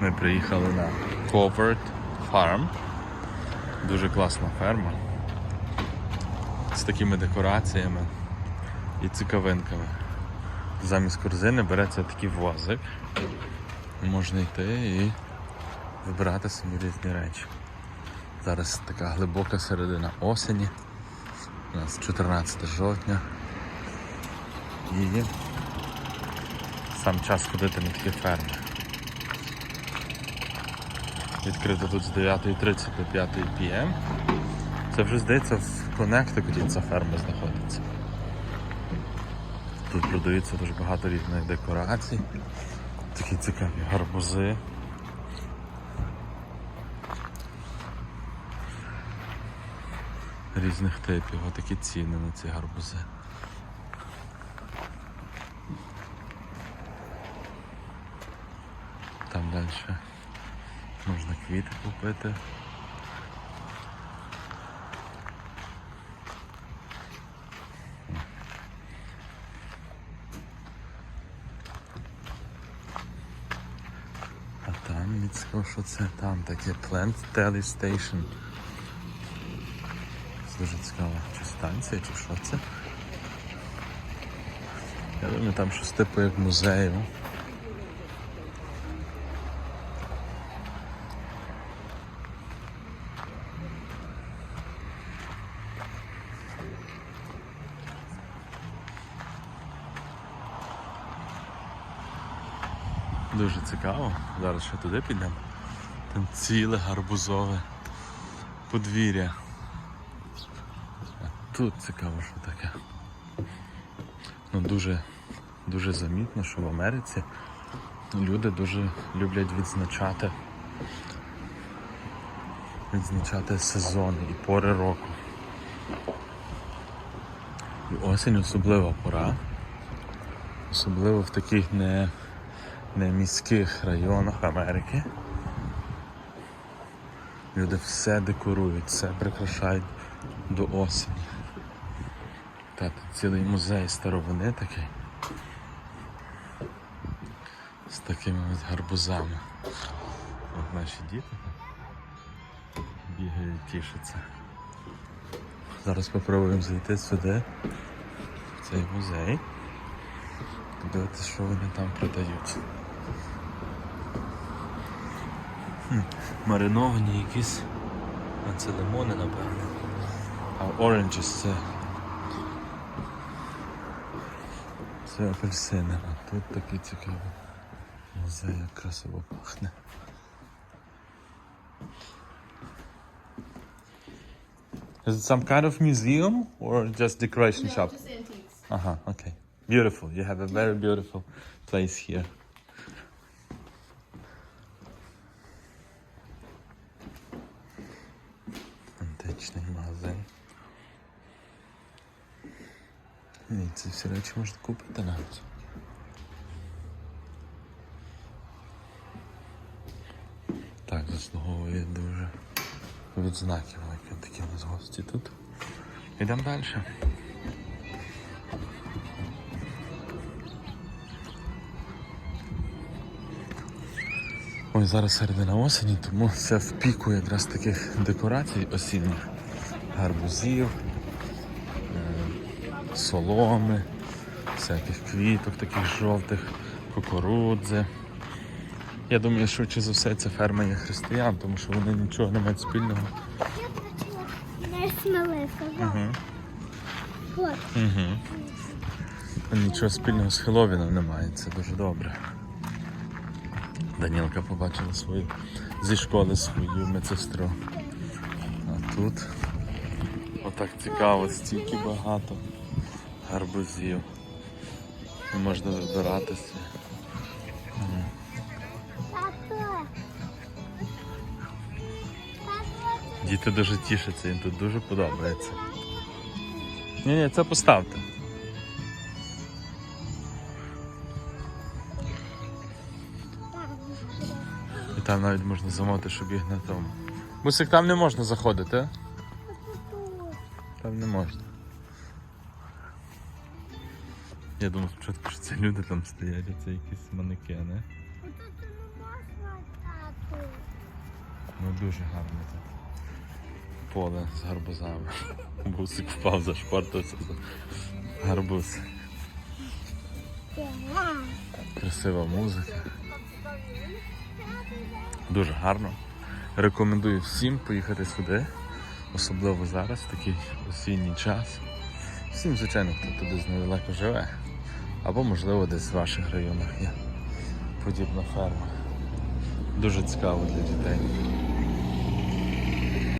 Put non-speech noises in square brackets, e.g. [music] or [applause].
Ми приїхали на Covert Farm. Дуже класна ферма. З такими декораціями і цікавинками. Замість корзини береться такий возик. Можна йти і вибирати собі різні речі. Зараз така глибока середина осені. У нас 14 жовтня. І сам час ходити на такі ферми. Відкрито тут з 9.30 до 5 пм. Це вже здається в Коннектикуті ця ферма знаходиться. Тут продаються дуже багато різних декорацій. Такі цікаві гарбузи. Різних типів, отакі ціни на ці гарбузи. Там далі можна квіти купити. А там мені цікаво, що це там таке Plant Tele Station. Це дуже цікаво, чи станція, чи що це. Я думаю, там щось типу як музею. Дуже цікаво. Зараз ще туди підемо. Там ціле гарбузове подвір'я. А тут цікаво, що таке. Ну, дуже, дуже замітно, що в Америці люди дуже люблять відзначати відзначати сезони і пори року. І осінь особлива пора. Особливо в таких не не міських районах Америки. Люди все декорують, все прикрашають до осені. Та цілий музей старовини такий. З такими ось гарбузами. От наші діти бігають, тішаться. Зараз спробуємо зайти сюди, в цей музей. Подивитися, що вони там продають. Хм, мариновані якісь. А це лимони, напевно. А oranges це. Це апельсини. А тут такий цікавий музей, як красиво пахне. Is it some kind of museum or just decoration shop? just antiques. Uh-huh, okay. Beautiful. You have a very beautiful place here. Античний магазин. І ці всі речі можна купити навіть. Так, заслуговує дуже відзнаків, які такі у нас гості тут. Йдемо далі. Ой, зараз середина осені, тому це в піку якраз таких декорацій осінніх. Гарбузів, е, соломи, всяких квіток, таких жовтих, кукурудзи. Я думаю, швидше за все це ферма є християн, тому що вони нічого не мають спільного. Сміливка. Угу. Угу. Нічого спільного з Хеловіном немає, це дуже добре. Данілка побачила свою зі школи свою медсестру. А тут отак цікаво, стільки багато гарбузів. І можна. Тато. Діти дуже тішаться, їм тут дуже подобається. Ні, ні, це поставте. Там навіть можна замовити, щоб їх на тому. Бусик, там не можна заходити, а? Там не можна. Я думав спочатку, що це люди там стоять, а це якісь манекени. Ну дуже гарно тут. Поле з гарбузами. [laughs] Бусик впав, зашпортився за гарбуз. Красива музика. Дуже гарно. Рекомендую всім поїхати сюди, особливо зараз, такий осінній час. Всім, звичайно, хто туди недалеко живе, або, можливо, десь в ваших районах є подібна ферма. Дуже цікаво для дітей.